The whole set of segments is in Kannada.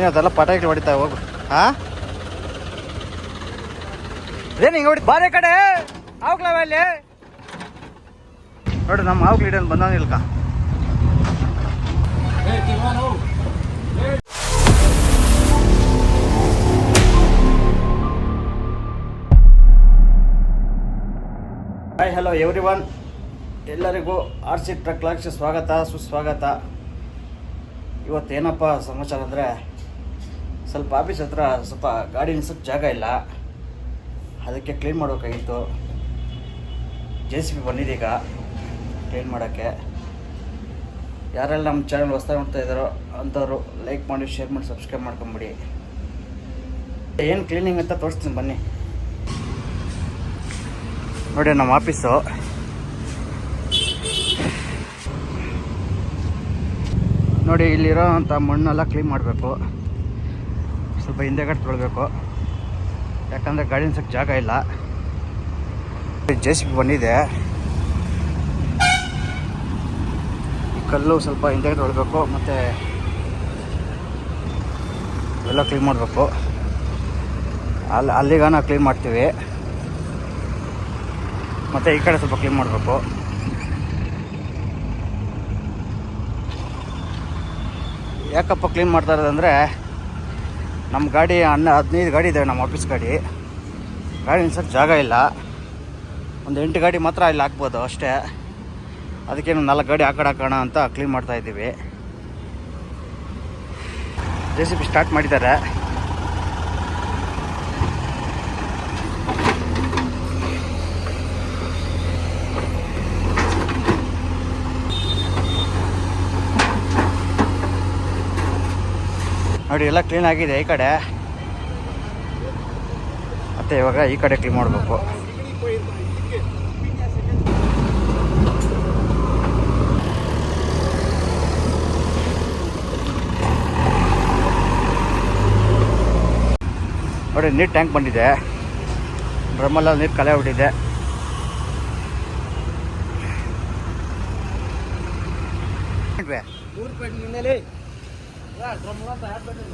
ಏನದೆಲ್ಲ ಪಟಾಕಿ ಹೊಡಿತಾ ಹೋಗು. ಹಾ ಏನು ಹಿಂಗೆ ಹೊಡಿ ಬಾರೆ ಕಡೆ! ಆವ್ಕ್ಲವ ಅಲ್ಲಿ? ನೋಡಿ, ನಮ್ಮ ಆವ್ಕ್ಲ ಹಿಡಿಯೋದು ಬಂದವನಿಲ್ಕ ಹಾಯ್ ಹಲೋ ಎವ್ರಿ ಒನ್ ಎಲ್ಲರಿಗೂ ಆರ್ ಸಿ ಟ್ರಕ್ ಲಾಕ್ಷ ಸ್ವಾಗತ, ಸುಸ್ವಾಗತ. ಇವತ್ತೇನಪ್ಪ ಸಮಾಚಾರ ಅಂದರೆ ಸ್ವಲ್ಪ ಆಫೀಸ್ ಹತ್ರ ಸ್ವಲ್ಪ ಗಾಡಿ ನಿಲ್ಸೋಕ್ಕೆ ಜಾಗ ಇಲ್ಲ. ಅದಕ್ಕೆ ಕ್ಲೀನ್ ಮಾಡಬೇಕಾಗಿತ್ತು. ಜೆ ಸಿ ಬಿ ಬಂದಿದ್ದೀಗ ಕ್ಲೀನ್ ಮಾಡೋಕ್ಕೆ. ಯಾರೆಲ್ಲ ನಮ್ಮ ಚಾನಲ್ ಹೊಸ್ದಾಗಿ ನೋಡ್ತಾ ಇದ್ದಾರೋ ಅಂಥವ್ರು ಲೈಕ್ ಮಾಡಿ ಶೇರ್ ಮಾಡಿ ಸಬ್ಸ್ಕ್ರೈಬ್ ಮಾಡ್ಕೊಂಬಿಡಿ. ಏನು ಕ್ಲೀನಿಂಗ್ ಅಂತ ತೋರಿಸ್ತೀನಿ ಬನ್ನಿ. ನೋಡಿ ನಮ್ಮ ಆಫೀಸು ನೋಡಿ ಇಲ್ಲಿರೋ ಅಂಥ ಮಣ್ಣೆಲ್ಲ ಕ್ಲೀನ್ ಮಾಡಬೇಕು. ಸ್ವಲ್ಪ ಹಿಂದೆಗಡೆ ತೊಳ್ಬೇಕು. ಯಾಕಂದರೆ ಗಾಡಿ ನಿಲ್ಸೋಕ್ಕೆ ಜಾಗ ಇಲ್ಲ. ಜೆ ಸಿ ಬಿ ಬಂದಿದೆ. ಈ ಕಲ್ಲು ಸ್ವಲ್ಪ ಹಿಂದೆಗಡೆ ತೊಳ್ಬೇಕು, ಮತ್ತು ಎಲ್ಲ ಕ್ಲೀನ್ ಮಾಡಬೇಕು. ಅಲ್ಲಿ ಅಲ್ಲಿಗ ನಾವು ಕ್ಲೀನ್ ಮಾಡ್ತೀವಿ. ಮತ್ತು ಈ ಕಡೆ ಸ್ವಲ್ಪ ಕ್ಲೀನ್ ಮಾಡಬೇಕು. ಯಾಕಪ್ಪ ಕ್ಲೀನ್ ಮಾಡ್ತಾ ಇರೋದಂದರೆ ನಮ್ಮ ಗಾಡಿ ಹನ್ನ ಹದಿನೈದು ಗಾಡಿ ಇದೆ ನಮ್ಮ ಆಫೀಸ್ ಗಾಡಿ. ಗಾಡಿ ನಿಲ್ಸೋಕ್ಕೆ ಜಾಗ ಇಲ್ಲ. ಒಂದು ಎಂಟು ಗಾಡಿ ಮಾತ್ರ ಇಲ್ಲಿ ಹಾಕ್ಬೋದು ಅಷ್ಟೇ. ಅದಕ್ಕೇನು ನಾಲ್ಕು ಗಾಡಿ ಆ ಕಡೆ ಅಂತ ಕ್ಲೀನ್ ಮಾಡ್ತಾ ಇದ್ದೀವಿ. ಜೆ ಸಿ ಬಿ ಸ್ಟಾರ್ಟ್ ಮಾಡಿದ್ದಾರೆ. ನೋಡಿ, ಎಲ್ಲ ಕ್ಲೀನ್ ಆಗಿದೆ ಈ ಕಡೆ. ಮತ್ತೆ ಇವಾಗ ಈ ಕಡೆ ಕ್ಲೀನ್ ಮಾಡಬೇಕು. ನೋಡಿ, ನೀರು ಟ್ಯಾಂಕ್ ಬಂದಿದೆ. ಡ್ರಮ್ಮಲ್ಲ ನೀರು ಕಲೆ ಬಿಟ್ಟಿದೆ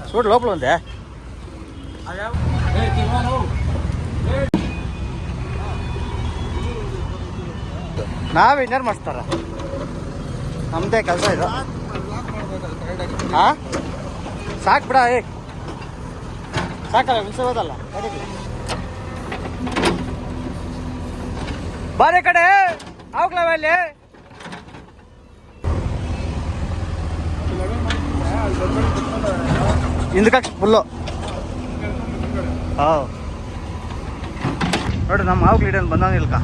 చూడు లోపల ఉందే ನಾವೇ ಇನ್ನೇನು ಮಾಡಿಸ್ತಾರ ನಮ್ಮದೇ ಕೆಲಸ ಇದು ಹಾಂ ಸಾಕು ಬಿಡ ಏ ಸಾಕಲ್ಲ ನಿಲ್ಸೋದಲ್ಲ ಬಾರೆ ಕಡೆ ಆವ್ಕ್ಲವ ಅಲ್ಲಿ ಹಿಂದಕ್ಕೆ ಫುಲ್ಲು ಹಾಂ ನೋಡಿ ನಮ್ಮ ಮಾವು ಬಂದಾನ ಬಂದವನಿಲ್ಕ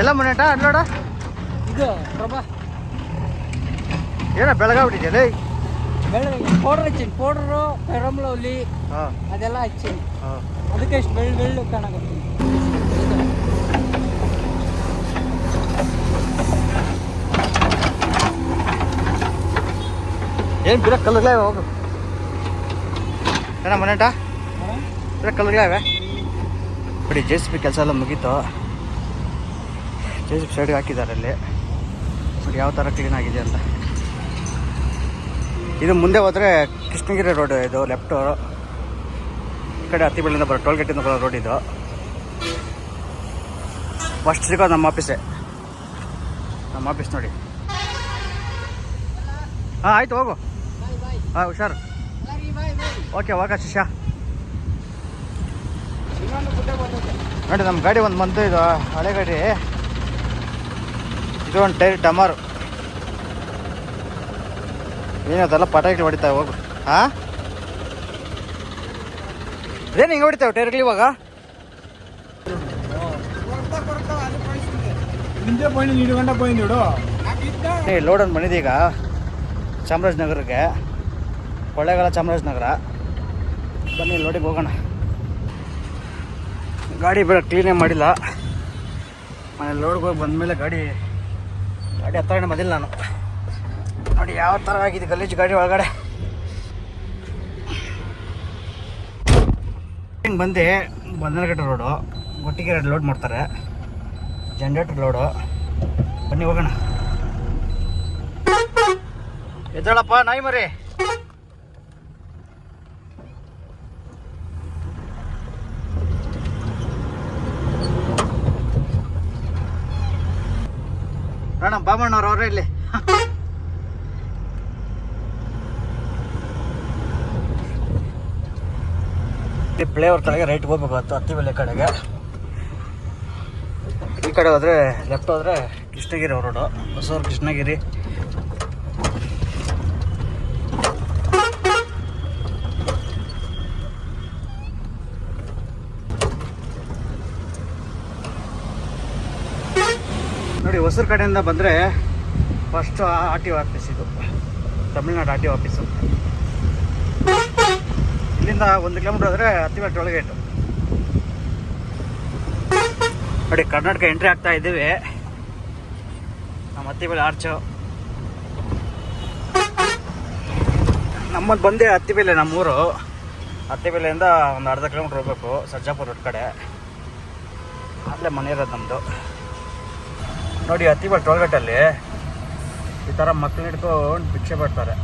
ಎಲ್ಲ ಮನೆಟ ಅಲ್ಲೋಡ? ಇದು ಪ್ರಭಾ. ಏನ ಬೆಳಗಾಗ್ಬಿಟ್ಟಿದ್ಯಲ್ಲ ಬೆಳ್ಳ ಪೌಡರ್ ಹಚ್ಚೀನಿ ಪೌಡರು ಪೆರಮ್ಲವ್ಲಿ ಹಾಂ ಅದೆಲ್ಲ ಹಚ್ಚೀನಿ. ಹಾಂ ಅದಕ್ಕೆ ಇಷ್ಟು ಬೆಳ್ಳು ಬೆಳ್ಳು ಕಾಣಕತ್ತೀನಿ. ಏನು ಬಿರ ಕಲ್ಲುಗಳೇ ಹೋಗು. ಏನ ಮನೆಟ? ಬಿರ ಕಲ್ಲರ್ಲಾವೆ ಬಿಡಿ ಜೆ ಸಿ ಬಿ ಕೆಲಸ ಎಲ್ಲ ಮುಗೀತು. ಜೆ ಸಿ ಬಿ ಸೈಡ್ಗೆ ಹಾಕಿದ್ದಾರೆ ಅಲ್ಲಿ. ನೋಡಿ ಯಾವ ಥರ ಕ್ಲೀನ್ ಆಗಿದೆ ಅಂತ. ಇದು ಮುಂದೆ ಹೋದ್ರೆ ಕೃಷ್ಣಗಿರಿ ರೋಡ್ ಇದು ಲೆಫ್ಟು ಈ ಕಡೆ ಹತ್ತಿಬಳ್ಳಿಂದ ಬರೋ ಟೋಲ್ ಗೇಟಿಂದ ಬರೋ ರೋಡ್ ಇದು. ಫಸ್ಟ್ ಸಿಗೋ ನಮ್ಮ ಆಫೀಸೇ ನಮ್ಮ ಆಫೀಸ್ ನೋಡಿ. ಹಾಂ, ಆಯ್ತು, ಹೋಗು. ಹಾಂ ಹುಷಾರು? ಓಕೆ ಓಕೆ ಶಿಷ್ಯ. ನೋಡಿ ನಮ್ಮ ಗಾಡಿ ಒಂದು ಬಂತು ಇದು ಹಳೆ ಗಾಡಿ. ಇದು ಒಂದು ಟೈರ್ ಟಮರ್. ಏನದಲ್ಲ ಪಟಾಕಿ ಹೊಡಿತಾವೆ ಹೋಗು ಹಾಂ ಏನು ಹಿಂಗೆ ಹೊಡಿತಾವೆ ಟೈರ್ಗಳು ಇವಾಗ? ಲೋಡನ್ ಬಂದಿದೆ ಈಗ. ಚಾಮರಾಜನಗರಕ್ಕೆ ಕೊಳ್ಳೇಗಾಲ ಚಾಮರಾಜನಗರ. ಬನ್ನಿ ಲೋಡಿಗೆ ಹೋಗೋಣ. ಗಾಡಿ ಬೇಡ ಕ್ಲೀನೇ ಮಾಡಿಲ್ಲ. ಮನೆ ಲೋಡ್ಗೆ ಹೋಗಿ ಬಂದಮೇಲೆ ಗಾಡಿ ಗಾಡಿ ಹತ್ತಿರ ಬಂದಿಲ್ಲ ನಾನು. ನೋಡಿ ಯಾವ ಥರ ಆಗಿದೆ ಗಲೀಜು ಗಾಡಿ ಒಳಗಡೆ. ಬಂದು ಬಂದನಗಟ್ಟೆ ರೋಡು ಗೊಟ್ಟಿಗೆ ಲೋಡ್ ಮಾಡ್ತಾರೆ. ಜನ್ರೇಟರ್ ಲೋಡು ಬನ್ನಿ ಹೋಗೋಣ. ಎದ್ದಾಳಪ್ಪ, ನಾಯಿ ಮರಿ. ಪ್ಲೇವರ್ ಕಡೆಗೆ ರೈಟ್ ಹೋಗ್ಬೇಕು ಅಂತ ಹತ್ತಿ ಬೆಲೆ ಕಡೆಗೆ. ಈ ಕಡೆ ಹೋದ್ರೆ ಲೆಫ್ಟ್ ಹೋದ್ರೆ ಕೃಷ್ಣಗಿರಿ ರೋಡು ಹೊಸೂರು ಕೃಷ್ಣಗಿರಿ. ನೋಡಿ, ಹೊಸೂರು ಕಡೆಯಿಂದ ಬಂದರೆ first R T O office ಇದು. Tamil Nadu R T O office ಇಲ್ಲಿಂದ ಒಂದು ಕಿಲೋಮೀಟರ್ ಹೋದರೆ ಟೋಲ್ ಟೋಲ್ಗೇಟು ನೋಡಿ, ಕರ್ನಾಟಕ ಎಂಟ್ರಿ ಆಗ್ತಾ ಇದ್ದೀವಿ. ನಮ್ಮ ಹತ್ತಿಬೆಲೆ ಆರ್ಚು ನಮ್ಮದು ಬಂದೆ ಹತ್ತಿ ಬೆಲೆ ನಮ್ಮೂರು. ಹತ್ತಿಬೆಲೆಯಿಂದ ಒಂದು ಅರ್ಧ ಕಿಲೋಮೀಟ್ರ್ ಹೋಗ್ಬೇಕು, ಸರ್ಜಾಪುರ ರೋಡ್ ಕಡೆ. ಅಲ್ಲೇ ಮನೆ ಇರೋದು ನಮ್ಮದು ನೋಡಿ, ಹತ್ತಿಬೆಲೆ ಟೋಲ್ಗೇಟಲ್ಲಿ ಈ ಥರ ಮಕ್ಳು ಹಿಡ್ಕೊಂಡು ಭಿಕ್ಷೆ ಪಡ್ತಾರೆ.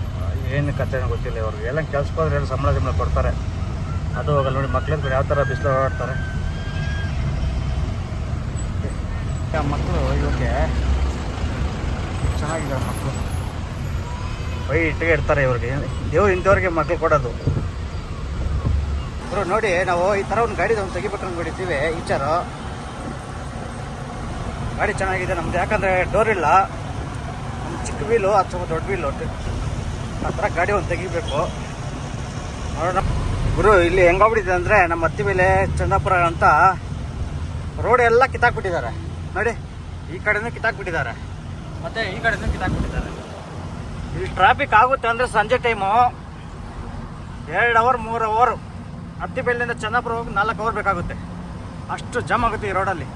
ಏನು ಕತೆ ಗೊತ್ತಿಲ್ಲ ಇವ್ರಿಗೆ. ಎಲ್ಲ ಕೆಲ್ಸಕ್ಕೆ ಹೋದ್ರೆ ಎಲ್ಲ ಸಂಬಳ ಸಂಬಳ ಕೊಡ್ತಾರೆ. ಅದು ಹೋಗಲ್ಲ ನೋಡಿ ಮಕ್ಳು ಯಾವ ಥರ ಬಿಸಿಲು ಓಡಾಡ್ತಾರೆ ಮಕ್ಕಳು ಇವಕ್ಕೆ ಚೆನ್ನಾಗಿದ್ದಾರೆ ಮಕ್ಕಳು ವೈಟಿಗೆ ಇಡ್ತಾರೆ ಇವ್ರಿಗೆ. ದೇವ್ರು ಇಂಥವ್ರಿಗೆ ಮಕ್ಳು ಕೊಡೋದು. ಬ್ರೋ, ನೋಡಿ, ನಾವು ಈ ಥರ ಒಂದು ಗಾಡಿ ಒಂದು ತೆಗಿಬೇಕು ಅಂದ್ಕೊಂಡಿದ್ದೀವಿ ಈಚಾರು ಗಾಡಿ ಚೆನ್ನಾಗಿದೆ ನಮ್ದು. ಯಾಕಂದರೆ ಡೋರ್ ಇಲ್ಲ. ಚಿಕ್ಕ ವೀಲು ಅದು ಸ್ವಲ್ಪ ದೊಡ್ಡ ವೀಲು ಆ ಥರ ಗಾಡಿ ಒಂದು ತೆಗಿಬೇಕು. ನೋಡೋಣ. ಗುರು ಇಲ್ಲಿ ಹೆಂಗೋಗ್ಬಿಟ್ಟಿದೆ ಅಂದರೆ ನಮ್ಮ ಹತ್ತಿ ಮೇಲೆ ಚಂದಾಪುರ ಅಂತ ರೋಡ್ ಎಲ್ಲ ಕಿತ್ತಾಕ್ಬಿಟ್ಟಿದ್ದಾರೆ. ನೋಡಿ ಈ ಕಡೆನೂ ಕಿತ್ತಾಕ್ಬಿಟ್ಟಿದ್ದಾರೆ. ಮತ್ತು ಈ ಕಡೆನೂ ಕಿತ್ತಾಕ್ಬಿಟ್ಟಿದ್ದಾರೆ. ಇಲ್ಲಿ ಟ್ರಾಫಿಕ್ ಆಗುತ್ತೆ ಅಂದರೆ ಸಂಜೆ ಟೈಮು ಎರಡು ಅವರ್ ಮೂರು ಅವರು ಅವರ್ ಹತ್ತಿಬೆಲ್ಲಿಂದ ಚಂದಾಪುರ ಹೋಗಿ ನಾಲ್ಕು ಅವರ್ ಬೇಕಾಗುತ್ತೆ. ಅಷ್ಟು ಜಮ್ ಆಗುತ್ತೆ ಈ ರೋಡಲ್ಲಿ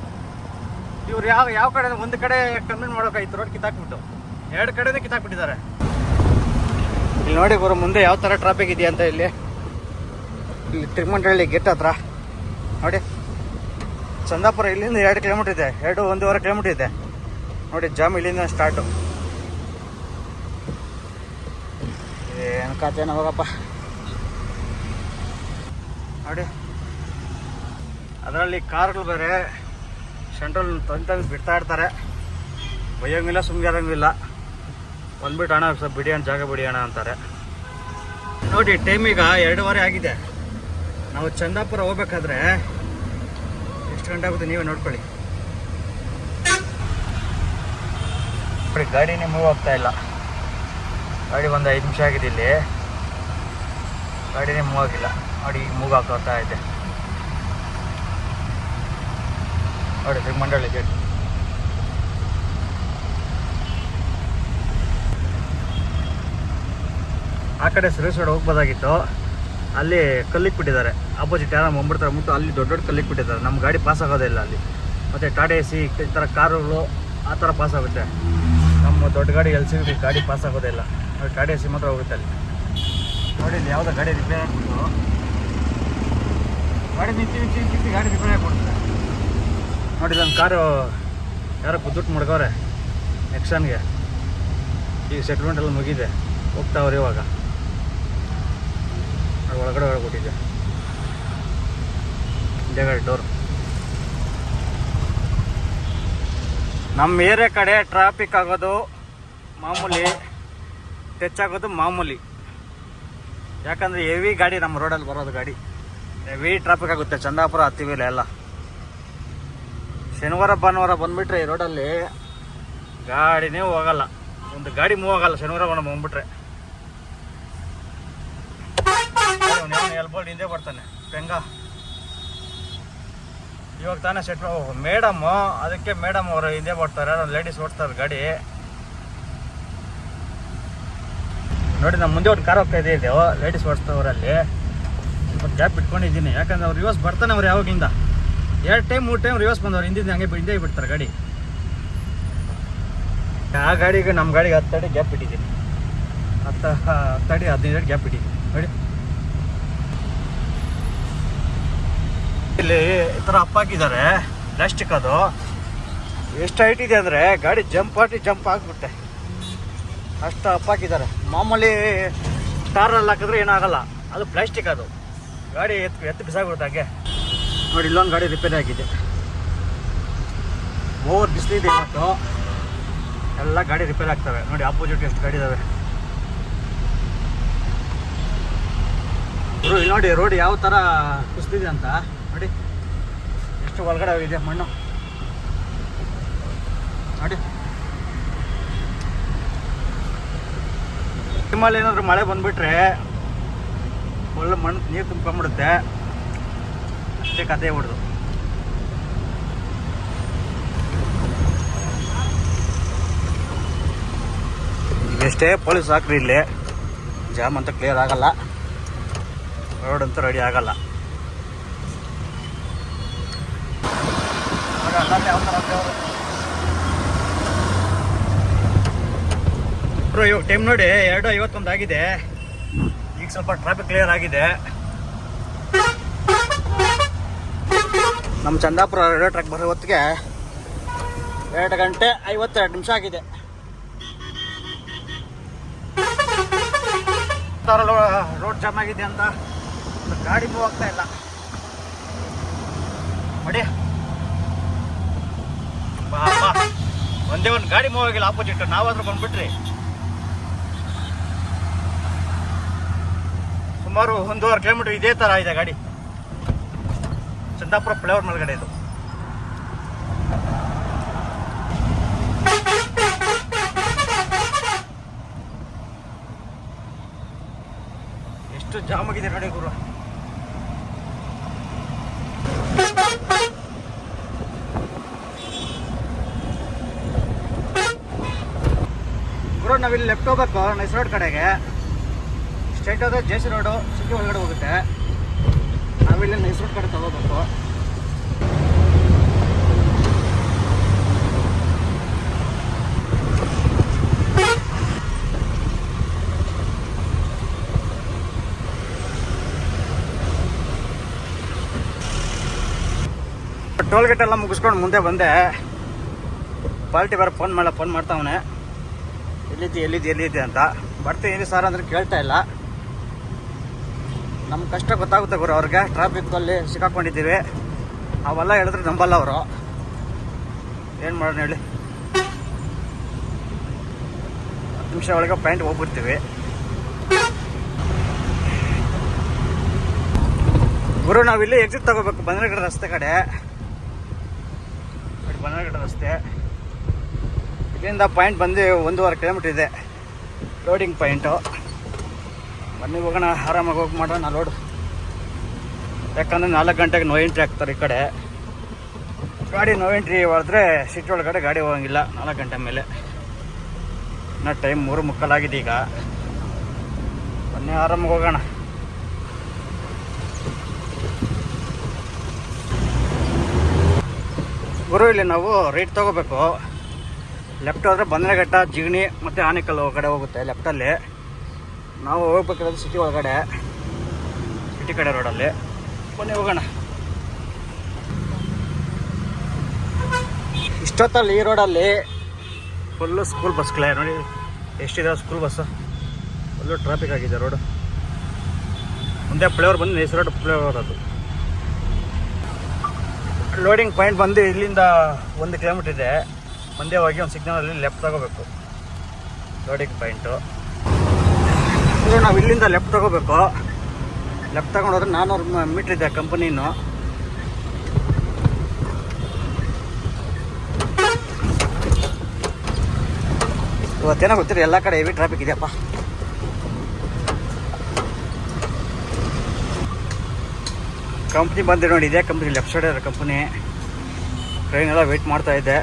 ಇವ್ರು ಯಾವ ಯಾವ ಕಡೆ ಒಂದು ಕಡೆ ಕಮ್ಮಿ ಮಾಡೋಕ್ಕಾಯ್ತು ರೋಡ್ ಕಿತ್ತಾಕ್ಬಿಟ್ಟು. ಎರಡು ಕಡೆನೇ ಕಿತ್ತಾಕ್ಬಿಟ್ಟಿದ್ದಾರೆ. ಇಲ್ಲಿ ನೋಡಿ ಬರೋ ಮುಂದೆ ಯಾವ ಥರ ಟ್ರಾಫಿಕ್ ಇದೆಯಾ ಅಂತ ಇಲ್ಲಿ. ಇಲ್ಲಿ ತಿರುಮಂಡಳ್ಳಿ ಗೇಟ್ ಹತ್ರ. ನೋಡಿ. ಚಂದಾಪುರ ಇಲ್ಲಿಂದ ಎರಡು ಕಿಲೋಮೀಟರ್ ಇದೆ. ಎರಡು, ಒಂದೂವರೆ ಕಿಲೋಮೀಟರ್ ಇದೆ. ನೋಡಿ ಜಾಮ್ ಇಲ್ಲಿಂದ ಸ್ಟಾರ್ಟು ಏನು ಕಾತೇನ ಹೋಗಪ್ಪ ನೋಡಿ. ಅದರಲ್ಲಿ ಕಾರ್ಗಳು ಬೇರೆ. ಸೆಂಟ್ರಲ್ ತಂದು ತಂದು ಬಿಡ್ತಾ ಇರ್ತಾರೆ. ಬೈಯೋಂಗಿಲ್ಲ ಸುಮ್ಗಿರಂಗಿಲ್ಲ ಬಂದ್ಬಿಟ್ಟು ಅಣ್ಣ, ಸ್ವಲ್ಪ ಬಿಡಿ ಅಣ್ಣ, ಜಾಗ ಬಿಡಿ ಅಣ್ಣ ಅಂತಾರೆ. ನೋಡಿ ಟೈಮ್ ಈಗ ಎರಡೂವರೆ ಆಗಿದೆ. ನಾವು ಚಂದಾಪುರ ಹೋಗ್ಬೇಕಾದ್ರೆ ಎಷ್ಟು ಗಂಟೆ ಆಗುತ್ತೆ ನೀವೇ ನೋಡ್ಕೊಳ್ಳಿ. ನೋಡಿ, ಗಾಡಿನೇ ಮೂವ್ ಆಗ್ತಾ ಇಲ್ಲ. ಗಾಡಿ ಒಂದು ಐದು ನಿಮಿಷ ಆಗಿದೆ ಇಲ್ಲಿ. ಗಾಡಿನೇ ಮೂವ್ ಆಗಿಲ್ಲ. ನೋಡಿ, ಈಗ ಮೂವ್ ಆಗ್ತಾ ಇದೆ. ನೋಡಿ ಮಂಡಳಿ ಗೇಟ್ ಆ ಕಡೆ ಸರ್ವಿಸ್ ರೋಡ್ ಹೋಗ್ಬೋದಾಗಿತ್ತು ಅಲ್ಲಿ ಕಲ್ಲಿಗೆ ಬಿಟ್ಟಿದ್ದಾರೆ. ಅಪೋಸಿಟ್ ಯಾರೋ ಬಂದ್ಬಿಡ್ತಾರೆ ಅಂದ್ಬಿಟ್ಟು ಅಲ್ಲಿ ದೊಡ್ಡ ದೊಡ್ಡ ಕಲ್ಲಿಕ್ ಬಿಟ್ಟಿದ್ದಾರೆ. ನಮ್ಮ ಗಾಡಿ ಪಾಸ್ ಆಗೋದೇ ಇಲ್ಲ ಅಲ್ಲಿ. ಮತ್ತು ಟಾಟಾ ಎ ಸಿ ಈ ಥರ ಕಾರುಗಳು ಆ ಥರ ಪಾಸ್ ಆಗುತ್ತೆ. ನಮ್ಮ ದೊಡ್ಡ ಗಾಡಿ ಎಲ್ ಸಿ ಗಾಡಿ ಪಾಸ್ ಆಗೋದೇ ಇಲ್ಲ. ಟಾಟಾ ಎ ಸಿ ಮಾತ್ರ ಹೋಗುತ್ತೆ ಅಲ್ಲಿ. ನೋಡಿ ಇಲ್ಲಿ ಯಾವುದೋ ಗಾಡಿ ರಿಪೇರ್ ಆಗಿಬಿಟ್ಟು. ಗಾಡಿ ನಿಂತು ನಿಂತು ನಿಂತು ಗಾಡಿ ರಿಪೇರ್ ಆಗಿಬಿಡ್ತಾರೆ ನೋಡಿ ನನ್ನ ಕಾರು ಯಾರೋ ದುಡ್ಡು ಮುಡ್ಗವ್ರೆ. ನೆಕ್ಸನ್ಗೆ ಈಗ ಎಲ್ಲ ಮುಗಿದೆ. ಹೋಗ್ತಾವ್ರೆ ಇವಾಗ. ಒಳಗಡೆ ಒಳಗೊಟ್ಟಿದ್ದೆ ಹಿಂದೆಗಡೆ ಡೋರ್ ನಮ್ಮ ಏರಿಯಾ ಕಡೆ ಟ್ರಾಫಿಕ್ ಆಗೋದು ಮಾಮೂಲಿ, ಹೆಚ್ಚಾಗೋದು ಮಾಮೂಲಿ. ಯಾಕಂದರೆ ಹೆವಿ ಗಾಡಿ ನಮ್ಮ ರೋಡಲ್ಲಿ ಬರೋದು ಗಾಡಿ. ಹೆವಿ ಟ್ರಾಫಿಕ್ ಆಗುತ್ತೆ, ಚಂದಾಪುರ ಹತ್ತಿವಿಲ್ಲ ಎಲ್ಲ. ಶನಿವಾರ, ಭಾನುವಾರ ಬಂದುಬಿಟ್ರೆ ಈ ರೋಡಲ್ಲಿ ಗಾಡಿನೇ ಹೋಗಲ್ಲ. ಒಂದು ಗಾಡಿ ಮೂವ್ ಆಗಲ್ಲ, ಶನಿವಾರ ಬಂದ್ಬಿಟ್ರೆ. ಎಲ್ಬೋಲ್ಡ್ ಹಿಂದೆ ಬರ್ತಾನೆ. ಪೆಂಗ. ಇವಾಗ ತಾನೇ ಸೆಟ್ ಮೇಡಮ್ ಅದಕ್ಕೆ ಮೇಡಮ್ ಅವರು ಹಿಂದೆ ಬರ್ತಾರೆ. ಲೇಡೀಸ್ ಓಡ್ತಾರೆ ಗಾಡಿ. ನೋಡಿ, ನಮ್ಮ ಮುಂದೆ ಒಂದು ಕಾರ್ ಹೋಗ್ತಾ ಇದೆ ಇದೆಯೋ ಲೇಡೀಸ್ ಓಡಿಸ್ತವ್ರಲ್ಲಿ ಸ್ವಲ್ಪ ಗ್ಯಾಪ್ ಇಟ್ಕೊಂಡಿದ್ದೀನಿ. ಯಾಕಂದ್ರೆ ಅವ್ರು ರಿವರ್ಸ್ ಬರ್ತಾನೆ ಅವ್ರು ಯಾವಾಗಿಂದ ಎರಡು ಟೈಮ್ ಮೂರು ಟೈಮ್ ರಿವರ್ಸ್ ಬಂದವ್ರು. ಹಿಂದಿದ್ದು ಹಂಗೆ ಹಿಂದೆ ಬಿಡ್ತಾರೆ ಗಾಡಿ. ಆ ಗಾಡಿಗೆ ನಮ್ಮ ಗಾಡಿಗೆ ಹತ್ತು ಅಡಿ ಗ್ಯಾಪ್ ಇಟ್ಟಿದ್ದೀನಿ. ಹತ್ತು ಹತ್ತು ಅಡಿ, ಹದಿನೈದು ಅಡಿ ಗ್ಯಾಪ್ ಇಟ್ಟಿದ್ದೀನಿ. ನೋಡಿ. ಇಲ್ಲಿ ಈ ಥರ ಅಪ್ ಹಾಕಿದ್ದಾರೆ. ಪ್ಲಾಸ್ಟಿಕ್ ಅದು. ಎಷ್ಟು ಹೈಟ್ ಇದೆ ಅಂದರೆ ಗಾಡಿ ಜಂಪ್ ಆಟಿ ಜಂಪ್ ಆಗಿಬಿಟ್ಟೆ. ಅಷ್ಟು ಅಪ್ಪಾಕಿದ್ದಾರೆ ಮಾಮೂಲಿ ಟಾರಲ್ಲಿ ಹಾಕಿದ್ರೆ ಏನಾಗಲ್ಲ ಅದು ಪ್ಲಾಸ್ಟಿಕ್ ಅದು. ಗಾಡಿ ಎತ್ತು ಎತ್ತು ಬಿಸಾಗ್ಬಿಡುತ್ತೆ ಹಾಗೆ. ನೋಡಿ, ಇಲ್ಲೊಂದು ಗಾಡಿ ರಿಪೇರಿ ಆಗಿದೆ. ಓವರ್ ಬಿಸಿಲಿದೆ ಇವತ್ತು. ಎಲ್ಲ ಗಾಡಿ ರಿಪೇರ್ ಆಗ್ತವೆ. ನೋಡಿ ಆಪೋಸಿಟ್ ಎಷ್ಟು ಗಾಡಿ ಇದಾವೆ. ನೋಡಿ ರೋಡ್ ಯಾವ ಥರ ಕುಸಿದಿದೆ ಅಂತ. ಎಷ್ಟು ಒಳಗಡೆ ಇದೆ ಮಣ್ಣು. ನೋಡಿ. ನಿಮ್ಮಲ್ಲಿ ಏನಾದರೂ ಮಳೆ ಬಂದ್ಬಿಟ್ರೆ ಒಳ್ಳೆ ಮಣ್ಣು ನೀರು ತುಂಬ್ಕೊಂಡ್ಬಿಡುತ್ತೆ. ಅಷ್ಟೇ ಕತೆ ಹೊಡೆದು ಎಷ್ಟೇ ಪೊಲೀಸ್ ಹಾಕ್ರಿ ಇಲ್ಲಿ. ಜಾಮ್ ಅಂತ ಕ್ಲಿಯರ್ ಆಗಲ್ಲ. ರೋಡ್ ಅಂತೂ ರೆಡಿ ಆಗಲ್ಲ ನೋಡಿ ಅಲ್ಲಲ್ಲಿ ಯಾವ ಥರ ದೇವ್ರು. ಬ್ರೋ ಇವಾಗ ಟೈಮ್ ನೋಡಿ, ಎರಡು ಐವತ್ತೊಂದು ಆಗಿದೆ. ಈಗ ಸ್ವಲ್ಪ ಟ್ರಾಫಿಕ್ ಕ್ಲಿಯರ್ ಆಗಿದೆ. ನಮ್ಮ ಚಂದಾಪುರ ರೈಲ್ವೆ ಟ್ರ್ಯಾಕ್ ಬರೋ ಹೊತ್ತಿಗೆ ಎರಡು ಗಂಟೆ ಐವತ್ತೆರಡು ನಿಮಿಷ ಆಗಿದೆ. ರೋಡ್ ಜಾಮ್ ಆಗಿದೆ ಅಂತ, ಗಾಡಿ ಮೂವ್ ಆಗ್ತಾ ಇಲ್ಲ. ನೋಡಿ ಒಂದೇ ಒಂದು ಗಾಡಿ ಮೂವ್ ಆಗಿಲ್ಲ ಆಪೋಸಿಟ್ ನಾವಾದ್ರೂ ಬಂದ್ಬಿಟ್ರಿ. ಸುಮಾರು ಒಂದೂವರೆ ಕಿಲೋಮೀಟರ್ ಇದೇ ಥರ ಇದೆ ಗಾಡಿ. ಚಂದಾಪುರ ಫ್ಲೇವರ್ ಮೇಲ್ಗಡೆ ಇದು. ಎಷ್ಟು ಜಾಮ್ ಆಗಿದೆ ನೋಡಿ ಗುರು ಗುರು ನಾವಿಲ್ಲಿ ಲೆಫ್ಟ್ ಹೋಗ್ಬೇಕು ನೈಸ್ ರೋಡ್ ಕಡೆಗೆ. ಸ್ಟ್ರೈಟ್ ಹೋದ್ರೆ ಜೆ ಸಿ ರೋಡು ಸಿಟಿ ಒಳಗಡೆ ಹೋಗುತ್ತೆ. ನಾವಿಲ್ಲಿ ನೈಸ್ ರೋಡ್ ಕಡೆ ತಗೋಬೇಕು. ಟೋಲ್ ಎಲ್ಲ ಮುಗಿಸ್ಕೊಂಡು ಮುಂದೆ ಬಂದೆ. ಪಾಲ್ಟಿ ಬೇರೆ ಫೋನ್ ಮಾಡಲ್ಲ ಫೋನ್ ಮಾಡ್ತಾವನೆ ಎಲ್ಲಿದ್ದೆ ಎಲ್ಲಿದ್ದೆ ಎಲ್ಲಿದ್ದೆ ಅಂತ. ಬರ್ತೀನಿ ಸರ್ ಅಂದರೆ ಕೇಳ್ತಾ ಇಲ್ಲ. ನಮ್ಮ ಕಷ್ಟ ಗೊತ್ತಾಗುತ್ತೆ ಗುರು ಅವ್ರಿಗೆ. ಟ್ರಾಫಿಕ್ಕಲ್ಲಿ ಸಿಕ್ಕಾಕೊಂಡಿದ್ದೀವಿ. ಅವೆಲ್ಲ ಹೇಳಿದ್ರೆ ನಂಬಲ್ಲ ಅವರು. ಏನು ಮಾಡೋಣ ಹೇಳಿ. ಹತ್ತು ನಿಮಿಷ ಒಳಗೆ ಪಾಯಿಂಟ್ ಹೋಗ್ಬಿಡ್ತೀವಿ. ಗುರು, ನಾವಿಲ್ಲಿ ಎಕ್ಸಿಟ್ ತಗೋಬೇಕು. ಬಂದನಗಡ ರಸ್ತೆ ಕಡೆ. ಬಂದನಗಡ ರಸ್ತೆ. ಇಲ್ಲಿಂದ ಪಾಯಿಂಟ್ ಬಂದು ಒಂದೂವರೆ ಕಿಲೋಮೀಟ್ರ್ ಇದೆ. ಲೋಡಿಂಗ್ ಪಾಯಿಂಟು ಬನ್ನಿ ಹೋಗೋಣ, ಆರಾಮಾಗಿ ಹೋಗಿ ಮಾಡೋಣ ಲೋಡ್ ಯಾಕಂದರೆ ನಾಲ್ಕು ಗಂಟೆಗೆ ನೋ ಎಂಟ್ರಿ ಆಗ್ತಾರೆ ಈ ಕಡೆ. ಗಾಡಿ ನೋ ಎಂಟ್ರಿ ಹೊಡೆದ್ರೆ ಸಿಟಿ ಒಳಗಡೆ ಗಾಡಿ ಹೋಗಂಗಿಲ್ಲ, ನಾಲ್ಕು ಗಂಟೆ ಮೇಲೆ. ಇನ್ನು ಟೈಮ್ ಮೂರು ಮುಕ್ಕಲಾಗಿದೆ ಈಗ. ಬನ್ನಿ, ಆರಾಮಾಗಿ ಹೋಗೋಣ. ಗುರು, ಇಲ್ಲಿ ನಾವು ರೈಟ್ ತಗೋಬೇಕು. ಲೆಫ್ಟ್ ಹೋದ್ರೆ ಬಂದನಘಟ್ಟ, ಜಿಗಣಿ ಮತ್ತು ಆನೆಕಲ್ ಒಳಗಡೆ ಹೋಗುತ್ತೆ ಲೆಫ್ಟಲ್ಲಿ ನಾವು ಹೋಗ್ಬೇಕಾದ್ರೆ ಸಿಟಿ ಒಳಗಡೆ ಸಿಟಿ ಕಡೆ ರೋಡಲ್ಲಿ ಬನ್ನಿ, ಹೋಗೋಣ. ಇಷ್ಟೊತ್ತಲ್ಲಿ ಈ ರೋಡಲ್ಲಿ ಫುಲ್ಲು ಸ್ಕೂಲ್ ಬಸ್ಗಳೇ ನೋಡಿ, ಎಷ್ಟಿದೆ ಸ್ಕೂಲ್ ಬಸ್ಸು ಫುಲ್ಲು ಟ್ರಾಫಿಕ್ ಆಗಿದೆ ರೋಡು ಮುಂದೆ ಫ್ಲೇವರ್ ಬಂದು ನೈಸ್ ರೋಡ್ ಫ್ಲೇವರ್ ಅದು. ಲೋಡಿಂಗ್ ಪಾಯಿಂಟ್ ಬಂದು ಇಲ್ಲಿಂದ ಒಂದು ಕಿಲೋಮೀಟ್ರ್ ಇದೆ. ಮುಂದೆ ಹೋಗಿ ಒಂದು ಸಿಗ್ನಲಲ್ಲಿ ಲೆಫ್ಟ್ ತಗೋಬೇಕು. ಲೋಡಿಂಗ್ ಪಾಯಿಂಟು ಇದು ನಾವು ಇಲ್ಲಿಂದ ಲೆಫ್ಟ್ ತಗೋಬೇಕು. ಲೆಫ್ಟ್ ತಗೊಂಡೋದ್ರೆ ನಾನ್ನೂರು ಮೀಟ್ರ್ ಇದೆ ಕಂಪನಿನು ಇವತ್ತೇನೋ ಗೊತ್ತಿರಿ ಎಲ್ಲ ಕಡೆ ಹೆವಿ ಟ್ರಾಫಿಕ್ ಇದೆಯಪ್ಪ. ಕಂಪ್ನಿ ಬಂದು ನೋಡಿ, ಇದೆ ಕಂಪ್ನಿ ಲೆಫ್ಟ್ ಸೈಡ್ ಇರೋ ಕಂಪ್ನಿ ಟ್ರೈನ್ ಎಲ್ಲ ವೆಯ್ಟ್ ಮಾಡ್ತಾ ಇದ್ದೆ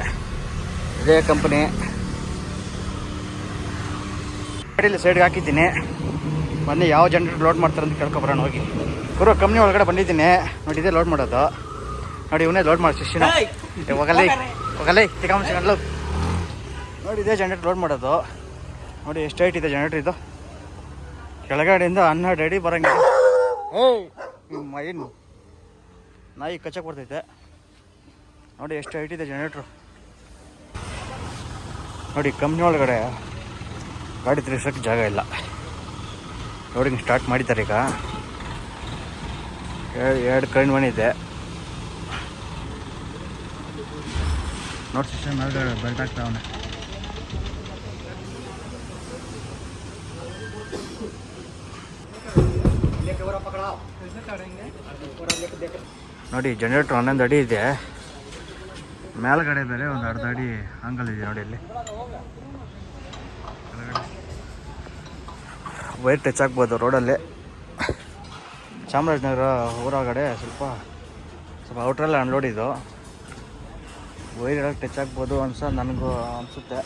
ಇದೇ ಕಂಪ್ನಿ ಗಾಡೀಲಿ ಸೈಡ್ಗೆ ಹಾಕಿದ್ದೀನಿ. ಬನ್ನಿ ಯಾವ ಜನರೇಟ್ ಲೋಡ್ ಮಾಡ್ತಾರೆ ಅಂತ ಕೇಳ್ಕೊಬರೋಣ ಹೋಗಿ. ಗುರು ಕಂಪ್ನಿ ಒಳಗಡೆ ಬಂದಿದ್ದೀನಿ. ನೋಡಿ ಇದೇ ಲೋಡ್ ಮಾಡೋದು. ನೋಡಿ ಇವನೇ ಲೋಡ್ ಮಾಡಿ ಶಿಷ್ಯನ ಹೋಗಲ್ಲ ಹೋಗಲ್ಲ ತಿಗಾಮಸ್ಕೊಂಡು ನೋಡಿ ಇದೇ ಜನರೇಟ್ ಲೋಡ್ ಮಾಡೋದು. ನೋಡಿ ಎಷ್ಟು ಹೈಟ್ ಇದೆ ಜನರೇಟರ್ ಇದು. ಕೆಳಗಡೆಯಿಂದ ಹನ್ನೆರಡು ಅಡಿ ಬರಂಗಿಲ್ಲ ಏಯ್! ಏನು? ನಾಯಿ ಕಚ್ಚಕ್ಕೆ ಬರ್ತೈತೆ. ನೋಡಿ ಎಷ್ಟು ಹೈಟ್ ಇದೆ ಜನರೇಟ್ರು ನೋಡಿ ಕಂಪ್ನಿ ಒಳಗಡೆ ಗಾಡಿ ತಿರ್ಗಿಸೋಕ್ಕೆ ಜಾಗ ಇಲ್ಲ. ಲೋಡಿಂಗ್ ಸ್ಟಾರ್ಟ್ ಮಾಡಿದ್ದಾರೆ ಈಗ. ಎರಡು ಕಣ್ಣು ಮನೆ ನೋಡಿ ಸಿಸ್ಟಮ್ ಮೇಲೆ ಬೆಲ್ಟ್ ನೋಡಿ ಜನರೇಟ್ರ್ ಹನ್ನೊಂದು ಅಡಿ ಇದೆ. ಮೇಲ್ಗಡೆ ಬೇರೆ ಒಂದು ಅರ್ಧ ಅಡಿ ಅಂಗಲ್ ಇದೆ ನೋಡಿ ಇಲ್ಲಿ. ವೈರ್ ಟಚ್ ಆಗ್ಬೋದು ರೋಡಲ್ಲಿ ಚಾಮರಾಜನಗರ ಊರಾಗಡೆ ಸ್ವಲ್ಪ ಸ್ವಲ್ಪ ಔಟ್ರಲ್ಲಿ ಅನ್ಲೋಡ್ ಇದು. ವೈರ್ ಟಚ್ ಆಗ್ಬೋದು ಅನ್ಸ ನನಗೂ ಅನಿಸುತ್ತೆ.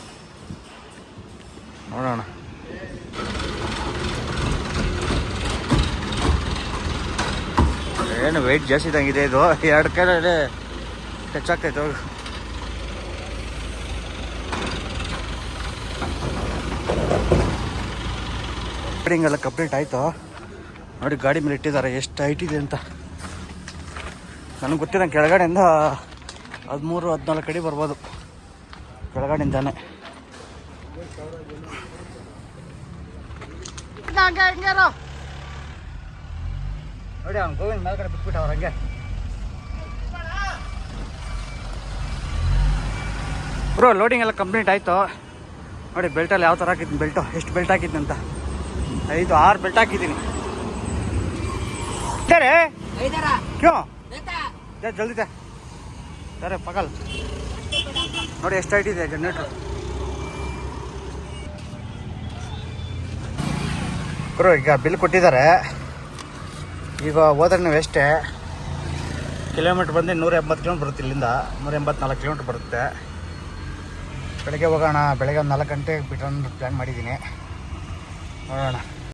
ನೋಡೋಣ. ಏನು ವೆಯ್ಟ್ ಜಾಸ್ತಿ ಇದ್ದಂಗಿದೆ ಇದು ಎರಡು ಕೈ ಟಚ್ ಆಗ್ತೈತೆ ರೆಕಾರ್ಡಿಂಗ್ ಎಲ್ಲ ಕಂಪ್ಲೀಟ್ ಆಯಿತು. ನೋಡಿ ಗಾಡಿ ಮೇಲೆ ಇಟ್ಟಿದ್ದಾರೆ. ಎಷ್ಟು ಹೈಟ್ ಇದೆ ಅಂತ. ನನಗೆ ಗೊತ್ತಿರೋ ಕೆಳಗಡೆಯಿಂದ ಹದಿಮೂರು ಹದಿನಾಲ್ಕು ಅಡಿ ಬರ್ಬೋದು. ಕೆಳಗಡೆಯಿಂದಾನೆ. ನೋಡಿ ಅವ್ನು ಗೋವಿನ ಮೇಲ್ಗಡೆ ಬಿಟ್ಬಿಟ್ಟು ಅವ್ರ ಹಂಗೆ. ಬ್ರೋ ಲೋಡಿಂಗ್ ಎಲ್ಲ ಕಂಪ್ಲೀಟ್ ಆಯಿತು. ನೋಡಿ ಬೆಲ್ಟಲ್ಲಿ ಯಾವ ಥರ ಹಾಕಿದ್ದೀನಿ ಬೆಲ್ಟು ಎಷ್ಟು ಬೆಲ್ಟ್ ಹಾಕಿದ್ದೀನಿ ಅಂತ ಐದು ಆರು ಬೆಲ್ಟ್ ಹಾಕಿದ್ದೀನಿ. ಸರಿ ಕ್ಯೋ. ಜಲ್ದಿ ಸರಿ ಪಗಲ್. ನೋಡಿ ಎಷ್ಟು ಐಟಿದೆ ಇದೆ ಜನರೇಟ್ರು ಬ್ರೋ ಈಗ ಬಿಲ್ ಕೊಟ್ಟಿದ್ದಾರೆ. ಈಗ ಹೋದ್ರೆ ನೀವು ಎಷ್ಟೇ? ಕಿಲೋಮೀಟ್ರ್ ಬಂದು ನೂರ ಎಂಬತ್ತು ಕಿಲೋಮೀಟ್ರ್ ಬರುತ್ತೆ ಇಲ್ಲಿಂದ. ನೂರ ಎಂಬತ್ನಾಲ್ಕು ಕಿಲೋಮೀಟ್ರ್ ಬರುತ್ತೆ. ಬೆಳಗ್ಗೆ ಹೋಗೋಣ. ಬೆಳಗ್ಗೆ ಒಂದು ನಾಲ್ಕು ಗಂಟೆಗೆ ಬಿಟ್ಟು ಪ್ಲ್ಯಾನ್ ಮಾಡಿದ್ದೀನಿ. ನೋಡೋಣ.